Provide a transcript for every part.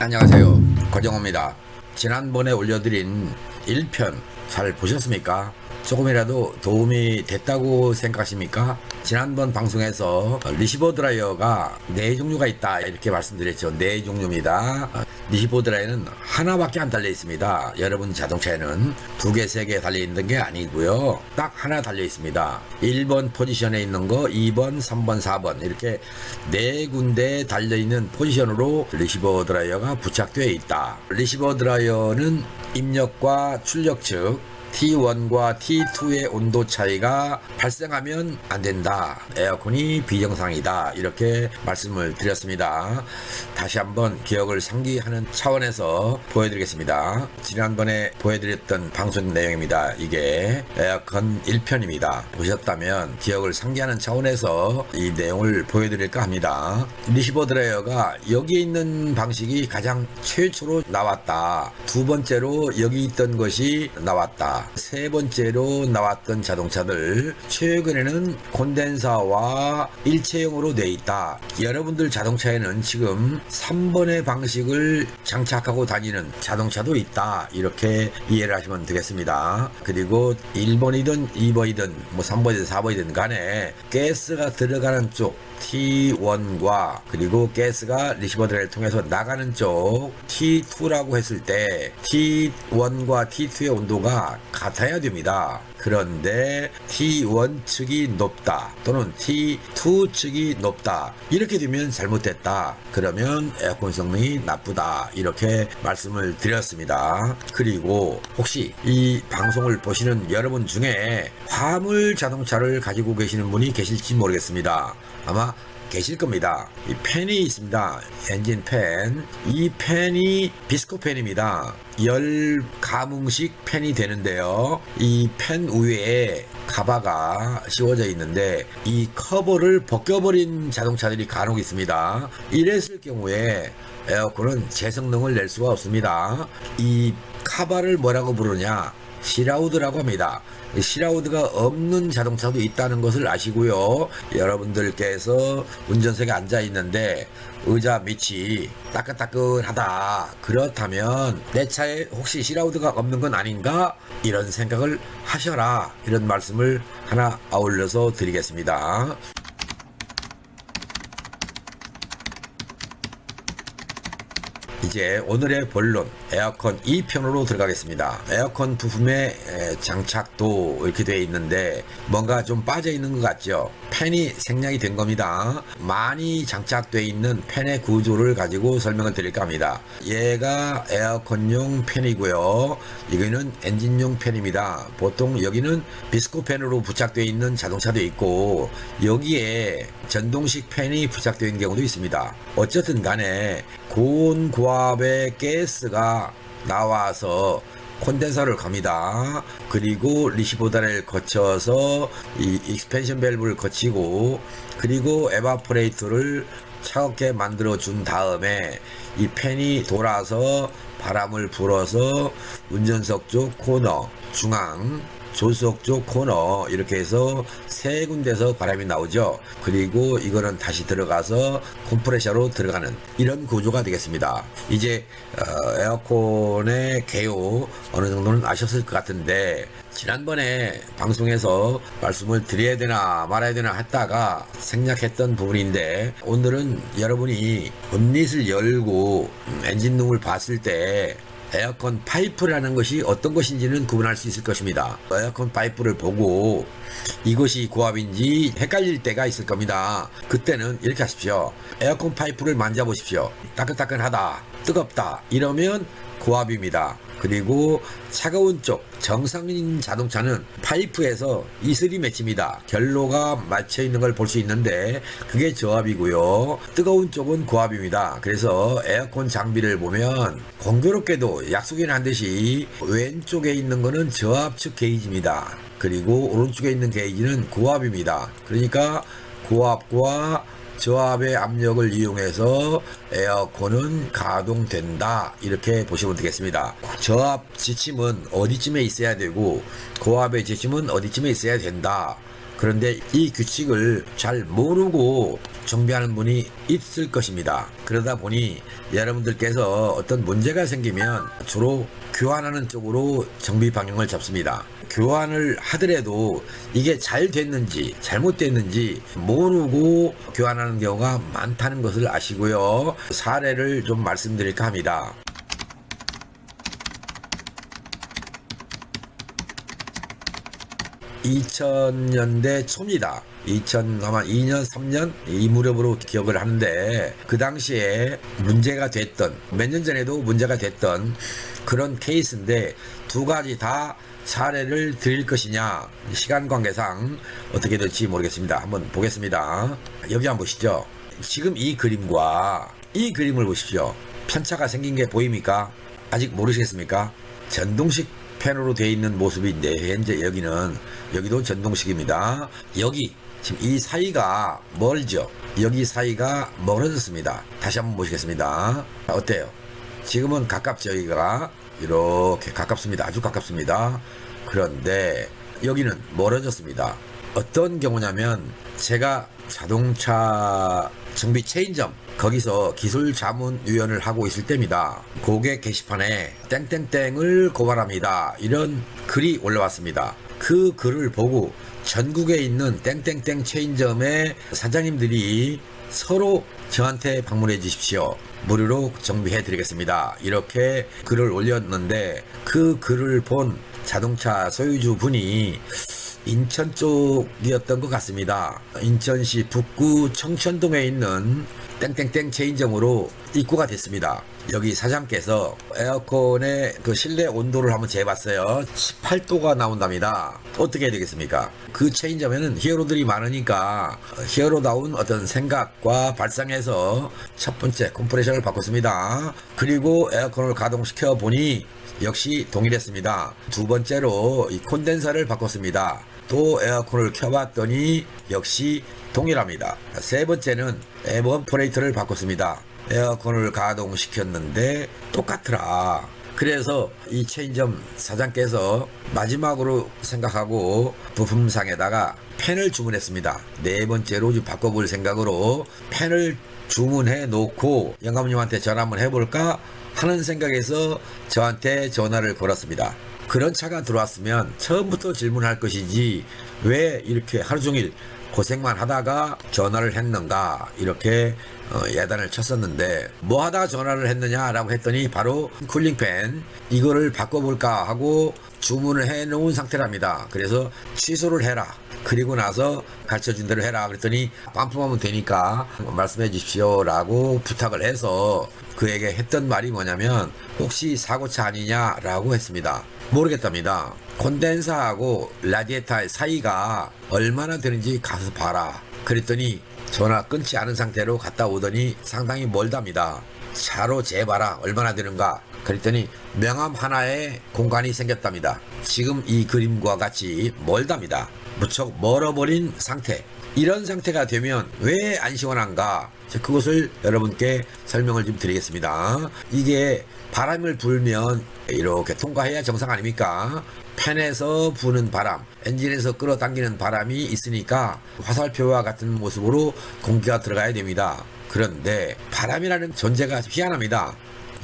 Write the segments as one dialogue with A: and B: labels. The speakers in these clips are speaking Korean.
A: 안녕하세요. 고정호입니다. 지난번에 올려드린 1편 잘 보셨습니까? 조금이라도 도움이 됐다고 생각하십니까? 지난번 방송에서 리시버 드라이어가 네 종류가 있다 이렇게 말씀드렸죠. 네 종류입니다. 리시버 드라이어는 하나밖에 안 달려 있습니다. 여러분 자동차에는 두 개, 세 개 달려 있는 게 아니고요. 딱 하나 달려 있습니다. 1번 포지션에 있는 거, 2번, 3번, 4번 이렇게 네 군데 달려 있는 포지션으로 리시버 드라이어가 부착되어 있다. 리시버 드라이어는 입력과 출력 측 T1과 T2의 온도 차이가 발생하면 안 된다. 에어컨이 비정상이다. 이렇게 말씀을 드렸습니다. 다시 한번 기억을 상기하는 차원에서 보여드리겠습니다. 지난번에 보여드렸던 방송 내용입니다. 이게 에어컨 1편입니다. 보셨다면 기억을 상기하는 차원에서 이 내용을 보여드릴까 합니다. 리시버 드라이어가 여기 있는 방식이 가장 최초로 나왔다. 두 번째로 여기 있던 것이 나왔다. 세 번째로 나왔던 자동차들 최근에는 콘덴사와 일체형으로 돼 있다. 여러분들 자동차에는 지금 3번의 방식을 장착하고 다니는 자동차도 있다. 이렇게 이해를 하시면 되겠습니다. 그리고 1번이든 2번이든 뭐 3번이든 4번이든 간에 가스가 들어가는 쪽 T1과 그리고 가스가 리시버드를 통해서 나가는 쪽 T2라고 했을 때 T1과 T2의 온도가 같아야 됩니다. 그런데 T1 측이 높다 또는 T2 측이 높다 이렇게 되면 잘못됐다. 그러면 에어컨 성능이 나쁘다 이렇게 말씀을 드렸습니다. 그리고 혹시 이 방송을 보시는 여러분 중에 화물 자동차를 가지고 계시는 분이 계실지 모르겠습니다 아마 계실 겁니다. 이 팬이 있습니다. 엔진 팬. 이 팬이 비스코 팬입니다. 열 가뭉식 팬이 되는데요. 이팬 위에 가바가 씌워져 있는데 이 커버를 벗겨버린 자동차들이 간혹 있습니다. 이랬을 경우에 에어컨은 제 성능을 낼 수가 없습니다. 이 카바를 뭐라고 부르냐? 시라우드라고 합니다. 시라우드가 없는 자동차도 있다는 것을 아시고요. 여러분들께서 운전석에 앉아 있는데 의자 밑이 따끈따끈하다. 그렇다면 내 차에 혹시 시라우드가 없는 건 아닌가? 이런 생각을 하셔라. 이런 말씀을 하나 아울러서 드리겠습니다. 이제 오늘의 본론 에어컨 2편으로 들어가겠습니다. 에어컨 부품의 에, 장착도 이렇게 되어 있는데 뭔가 좀 빠져 있는 것 같죠? 팬이 생략이 된 겁니다. 많이 장착되어 있는 팬의 구조를 가지고 설명을 드릴까 합니다. 얘가 에어컨용 팬이고요. 이거는 엔진용 팬입니다. 보통 여기는 비스코 팬으로 부착되어 있는 자동차도 있고 여기에 전동식 팬이 부착되어 있는 경우도 있습니다. 어쨌든 간에 고온 고압 의 가스가 나와서 콘덴서를 갑니다. 그리고 리시보다를 거쳐서 이 익스펜션 밸브를 거치고 그리고 에바포레이터를 차갑게 만들어 준 다음에 이 팬이 돌아서 바람을 불어서 운전석 쪽 코너 중앙 조수석 쪽 코너 이렇게 해서 세 군데서 바람이 나오죠. 그리고 이거는 다시 들어가서 컴프레셔로 들어가는 이런 구조가 되겠습니다. 이제 어, 에어컨의 개요 어느 정도는 아셨을 것 같은데 지난번에 방송에서 말씀을 드려야 되나 말아야 되나 했다가 생략했던 부분인데 오늘은 여러분이 본닛을 열고 음, 엔진룸을 봤을 때 에어컨 파이프라는 것이 어떤 것인지는 구분할 수 있을 것입니다. 에어컨 파이프를 보고 이것이 고압인지 헷갈릴 때가 있을 겁니다. 그때는 이렇게 하십시오. 에어컨 파이프를 만져보십시오. 따끈따끈하다, 뜨겁다, 이러면 고압입니다. 그리고 차가운 쪽 정상인 자동차는 파이프에서 이슬이 맺힙니다. 결로가 맞춰 있는 걸 볼 수 있는데 그게 저압이고요. 뜨거운 쪽은 고압입니다. 그래서 에어컨 장비를 보면 공교롭게도 약속이 난 듯이 왼쪽에 있는 거는 저압 측 게이지입니다. 그리고 오른쪽에 있는 게이지는 고압입니다. 그러니까 고압과 저압의 압력을 이용해서 에어컨은 가동된다. 이렇게 보시면 되겠습니다. 저압 지침은 어디쯤에 있어야 되고 고압의 지침은 어디쯤에 있어야 된다 그런데 이 규칙을 잘 모르고 정비하는 분이 있을 것입니다. 그러다 보니 여러분들께서 어떤 문제가 생기면 주로 교환하는 쪽으로 정비 방향을 잡습니다. 교환을 하더라도 이게 잘 됐는지 잘못됐는지 모르고 교환하는 경우가 많다는 것을 아시고요. 사례를 좀 말씀드릴까 합니다. 2000년대 초입니다. 2000 아마 2년 3년 이 무렵으로 기억을 하는데 그 당시에 문제가 됐던 몇 년 전에도 문제가 됐던 그런 케이스인데 두 가지 다 사례를 드릴 것이냐 시간 관계상 어떻게 될지 모르겠습니다. 한번 보겠습니다. 여기 한번 보시죠. 지금 이 그림과 이 그림을 보십시오. 편차가 생긴 게 보입니까? 아직 모르시겠습니까? 전동식 펜으로 되어 있는 모습인데 현재 여기는 여기도 전동식입니다. 여기 지금 이 사이가 멀죠. 여기 사이가 멀어졌습니다. 다시 한번 보시겠습니다. 어때요? 지금은 가깝죠. 여기가 이렇게 가깝습니다. 아주 가깝습니다. 그런데 여기는 멀어졌습니다. 어떤 경우냐면 제가 자동차 정비 체인점 거기서 기술 자문위원을 하고 있을 때입니다. 고객 게시판에 땡땡땡을 고발합니다. 이런 글이 올라왔습니다. 그 글을 보고 전국에 있는 땡땡땡 체인점의 사장님들이 서로 저한테 방문해 주십시오. 무료로 정비해 드리겠습니다. 이렇게 글을 올렸는데 그 글을 본 자동차 소유주 분이 인천 쪽이었던 것 같습니다. 인천시 북구 청천동에 있는 땡땡땡 체인점으로 입고가 됐습니다. 여기 사장께서 에어컨의 그 실내 온도를 한번 재봤어요. 18도가 나온답니다. 어떻게 해야 되겠습니까? 그 체인점에는 히어로들이 많으니까 히어로다운 어떤 생각과 발상해서 첫 번째 컴프레셔를 바꿨습니다. 그리고 에어컨을 가동시켜 보니 역시 동일했습니다. 두 번째로 이 콘덴서를 바꿨습니다. 또 에어컨을 켜봤더니 역시 동일합니다. 세 번째는 에버퍼레이터를 바꿨습니다. 에어컨을 가동시켰는데 똑같더라. 그래서 이 체인점 사장께서 마지막으로 생각하고 부품상에다가 펜을 주문했습니다. 네 번째로 좀 바꿔볼 생각으로 펜을 주문해 놓고 영감님한테 전화 한번 해볼까 하는 생각에서 저한테 전화를 걸었습니다. 그런 차가 들어왔으면 처음부터 질문할 것이지 왜 이렇게 하루 종일 고생만 하다가 전화를 했는가 이렇게 어, 예단을 쳤었는데 뭐 하다가 전화를 했느냐라고 했더니 바로 쿨링팬 이거를 바꿔볼까 하고 주문을 해 놓은 상태랍니다. 그래서 취소를 해라. 그리고 나서 가르쳐준 대로 해라. 그랬더니 반품하면 되니까 말씀해 주십시오라고 부탁을 해서 그에게 했던 말이 뭐냐면 혹시 사고차 아니냐라고 했습니다. 모르겠답니다. 콘덴사하고 라디에이터의 사이가 얼마나 되는지 가서 봐라. 그랬더니 전화 끊지 않은 상태로 갔다 오더니 상당히 멀답니다. 차로 재봐라. 얼마나 되는가. 그랬더니 명함 하나에 공간이 생겼답니다. 지금 이 그림과 같이 멀답니다. 무척 멀어버린 상태. 이런 상태가 되면 왜 안 시원한가? 자, 그것을 여러분께 설명을 좀 드리겠습니다. 이게 바람을 불면 이렇게 통과해야 정상 아닙니까? 팬에서 부는 바람, 엔진에서 끌어당기는 바람이 있으니까 화살표와 같은 모습으로 공기가 들어가야 됩니다. 그런데 바람이라는 존재가 희한합니다.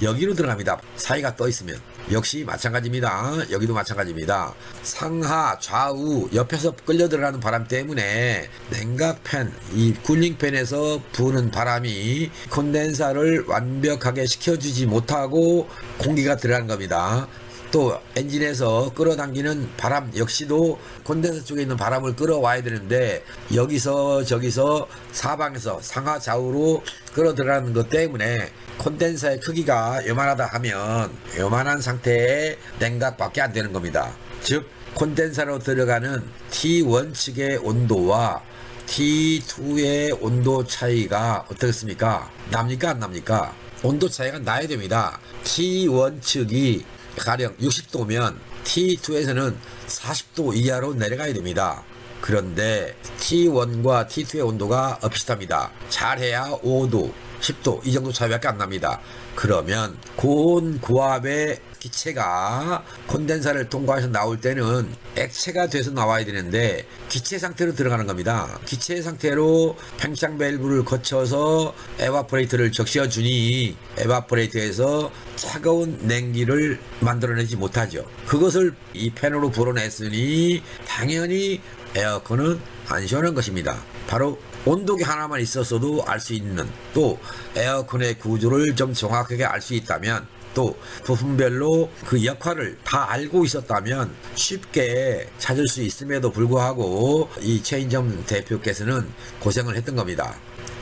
A: 여기로 들어갑니다. 사이가 떠 있으면. 역시 마찬가지입니다. 여기도 마찬가지입니다. 상하, 좌우, 옆에서 끌려 들어가는 바람 때문에 냉각팬, 이 쿨링팬에서 부는 바람이 콘덴사를 완벽하게 식혀주지 못하고 공기가 들어가는 겁니다. 또 엔진에서 끌어당기는 바람 역시도 콘덴서 쪽에 있는 바람을 끌어와야 되는데 여기서 저기서 사방에서 상하 좌우로 끌어 들어가는 것 때문에 콘덴서의 크기가 요만하다 하면 요만한 상태의 냉각밖에 안 되는 겁니다. 즉 콘덴서로 들어가는 T1 측의 온도와 T2의 온도 차이가 어떻습니까? 납니까 안 납니까? 온도 차이가 나야 됩니다. T1 측이 가령 60도면 T2에서는 40도 이하로 내려가야 됩니다. 그런데 T1과 T2의 온도가 비슷합니다. 잘해야 5도, 10도 이 정도 차이밖에 안 납니다. 그러면 고온 고압의 기체가 콘덴사를 통과해서 나올 때는 액체가 돼서 나와야 되는데 기체 상태로 들어가는 겁니다. 기체 상태로 팽창 밸브를 거쳐서 에바포레이터를 적셔 주니 에바포레이터에서 차가운 냉기를 만들어내지 못하죠. 그것을 이 팬으로 불어냈으니 당연히 에어컨은 안 시원한 것입니다. 바로 온도계 하나만 있었어도 알 수 있는 또 에어컨의 구조를 좀 정확하게 알 수 있다면 또 부품별로 그 역할을 다 알고 있었다면 쉽게 찾을 수 있음에도 불구하고 이 체인점 대표께서는 고생을 했던 겁니다.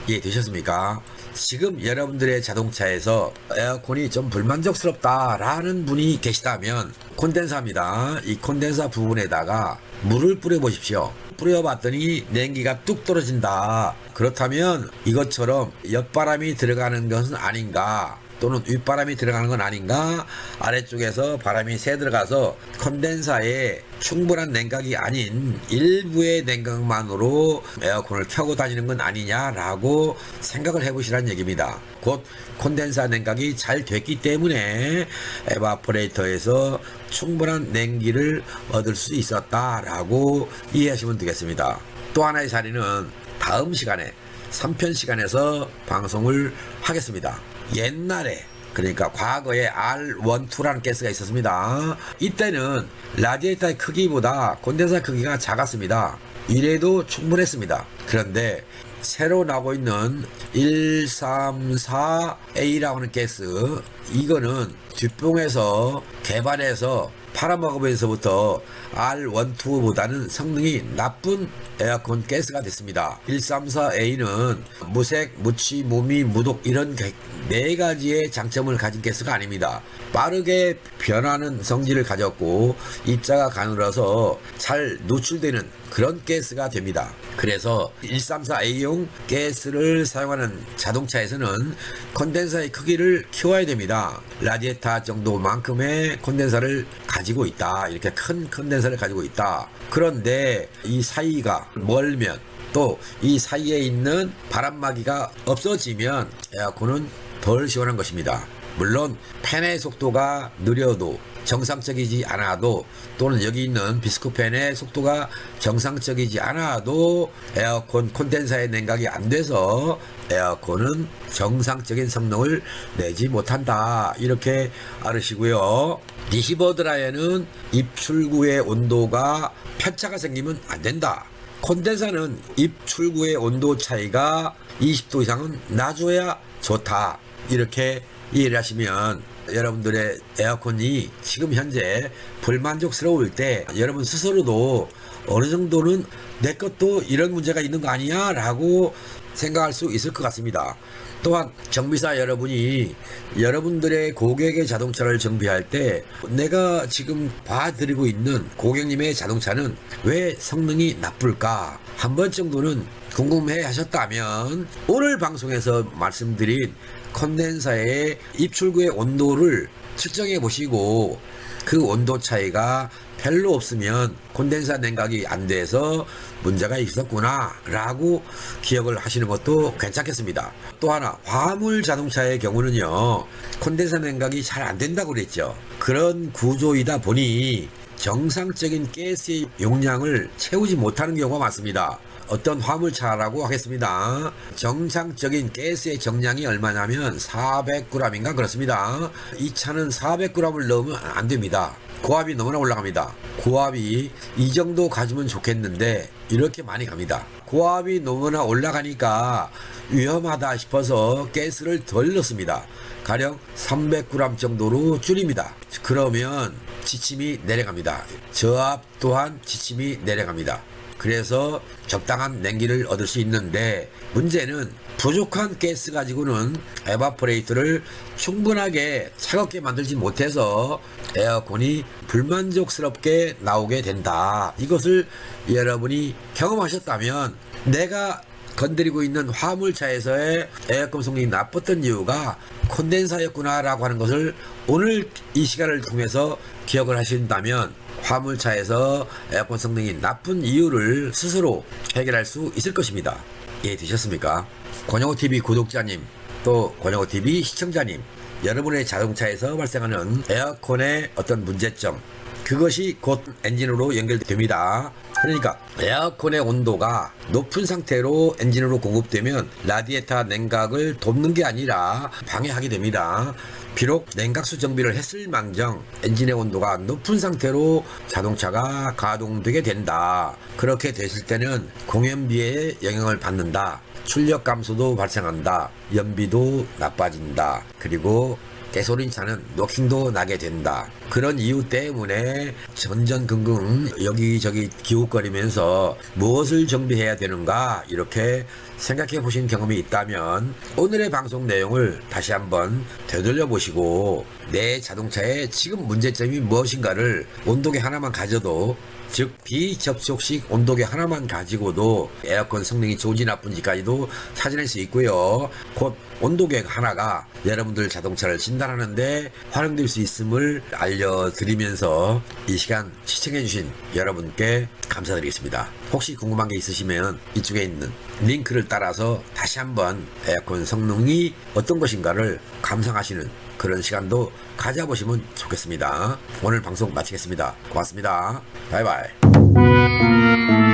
A: 이해되셨습니까? 지금 여러분들의 자동차에서 에어컨이 좀 불만족스럽다라는 분이 계시다면 콘덴사입니다. 이 콘덴사 부분에다가 물을 뿌려 보십시오. 뿌려봤더니 냉기가 뚝 떨어진다. 그렇다면 이것처럼 옆바람이 들어가는 것은 아닌가? 또는 윗바람이 들어가는 건 아닌가? 아래쪽에서 바람이 새 들어가서 컨덴사에 충분한 냉각이 아닌 일부의 냉각만으로 에어컨을 켜고 다니는 건 아니냐라고 생각을 해보시라는 얘기입니다. 곧 콘덴사 냉각이 잘 됐기 때문에 에바포레이터에서 충분한 냉기를 얻을 수 있었다라고 이해하시면 되겠습니다. 또 하나의 자리는 다음 시간에 3편 시간에서 방송을 하겠습니다. 옛날에 그러니까 과거에 R12라는 가스가 있었습니다. 이때는 라디에이터의 크기보다 콘덴사 크기가 작았습니다. 이래도 충분했습니다. 그런데 새로 나오고 있는 134A라고 하는 가스 이거는 뒷봉에서 개발해서 팔아먹으면서부터 R12보다는 성능이 나쁜 에어컨 가스가 됐습니다. 134A는 무색, 무취, 무미, 무독 이런 개- 네 가지의 장점을 가진 가스가 아닙니다. 빠르게 변하는 성질을 가졌고 입자가 가늘어서 잘 노출되는 그런 가스가 됩니다. 그래서 134A용 가스를 사용하는 자동차에서는 콘덴사의 크기를 키워야 됩니다. 라디에타 정도만큼의 콘덴사를 가지고 있다. 이렇게 큰 콘덴사를 가지고 있다. 그런데 이 사이가 멀면 또 이 사이에 있는 바람막이가 없어지면 에어컨은 덜 시원한 것입니다. 물론 팬의 속도가 느려도 정상적이지 않아도 또는 여기 있는 비스코팬의 속도가 정상적이지 않아도 에어컨 콘덴사의 냉각이 안 돼서 에어컨은 정상적인 성능을 내지 못한다. 이렇게 알으시고요. 리시버 드라이어는 입출구의 온도가 편차가 생기면 안 된다. 콘덴사는 입출구의 온도 차이가 20도 이상은 놔줘야 좋다. 이렇게 이해를 하시면 여러분들의 에어컨이 지금 현재 불만족스러울 때 여러분 스스로도 어느 정도는 내 것도 이런 문제가 있는 거 아니야? 라고 생각할 수 있을 것 같습니다. 또한 정비사 여러분이 여러분들의 고객의 자동차를 정비할 때 내가 지금 봐드리고 있는 고객님의 자동차는 왜 성능이 나쁠까? 한 번 정도는 궁금해 하셨다면 오늘 방송에서 말씀드린 컨덴서의 입출구의 온도를 측정해 보시고 그 온도 차이가 별로 없으면 콘덴사 냉각이 안 돼서 문제가 있었구나 라고 기억을 하시는 것도 괜찮겠습니다. 또 하나 화물 자동차의 경우는요 콘덴사 냉각이 잘 안 된다고 그랬죠. 그런 구조이다 보니 정상적인 가스의 용량을 채우지 못하는 경우가 많습니다. 어떤 화물차라고 하겠습니다. 정상적인 가스의 정량이 얼마냐면 400g인가 그렇습니다. 이 차는 400g을 넣으면 안 됩니다. 고압이 너무나 올라갑니다. 고압이 이 정도 가지면 좋겠는데 이렇게 많이 갑니다. 고압이 너무나 올라가니까 위험하다 싶어서 가스를 덜 넣습니다. 가령 300g 정도로 줄입니다. 그러면 지침이 내려갑니다. 저압 또한 지침이 내려갑니다. 그래서 적당한 냉기를 얻을 수 있는데 문제는 부족한 가스 가지고는 에바포레이터를 충분하게 차갑게 만들지 못해서 에어컨이 불만족스럽게 나오게 된다. 이것을 여러분이 경험하셨다면 내가 건드리고 있는 화물차에서의 에어컨 성능이 나빴던 이유가 콘덴사였구나라고 하는 것을 오늘 이 시간을 통해서 기억을 하신다면 화물차에서 에어컨 성능이 나쁜 이유를 스스로 해결할 수 있을 것입니다. 이해되셨습니까? 권영호 TV 구독자님 또 권영호TV 시청자님 여러분의 자동차에서 발생하는 에어컨의 어떤 문제점 그것이 곧 엔진으로 연결됩니다. 그러니까 에어컨의 온도가 높은 상태로 엔진으로 공급되면 라디에이터 냉각을 돕는 게 아니라 방해하게 됩니다. 비록 냉각수 정비를 했을 망정 엔진의 온도가 높은 상태로 자동차가 가동되게 된다. 그렇게 됐을 때는 공연비에 영향을 받는다. 출력 감소도 발생한다. 연비도 나빠진다. 그리고 개소리차는 노킹도 나게 된다. 그런 이유 때문에 전전긍긍 여기저기 기웃거리면서 무엇을 정비해야 되는가 이렇게 생각해 보신 경험이 있다면 오늘의 방송 내용을 다시 한번 되돌려 보시고 내 자동차의 지금 문제점이 무엇인가를 온도계 하나만 가져도 즉 비접촉식 온도계 하나만 가지고도 에어컨 성능이 좋은지 나쁜지까지도 찾아낼 수 있고요. 곧 온도계 하나가 여러분들 자동차를 진단하는데 활용될 수 있음을 알려드리면서 이 시간 시청해주신 여러분께 감사드리겠습니다. 혹시 궁금한 게 있으시면 이쪽에 있는 링크를 따라서 다시 한번 에어컨 성능이 어떤 것인가를 감상하시는 그런 시간도 가져보시면 좋겠습니다. 오늘 방송 마치겠습니다. 고맙습니다. 바이바이.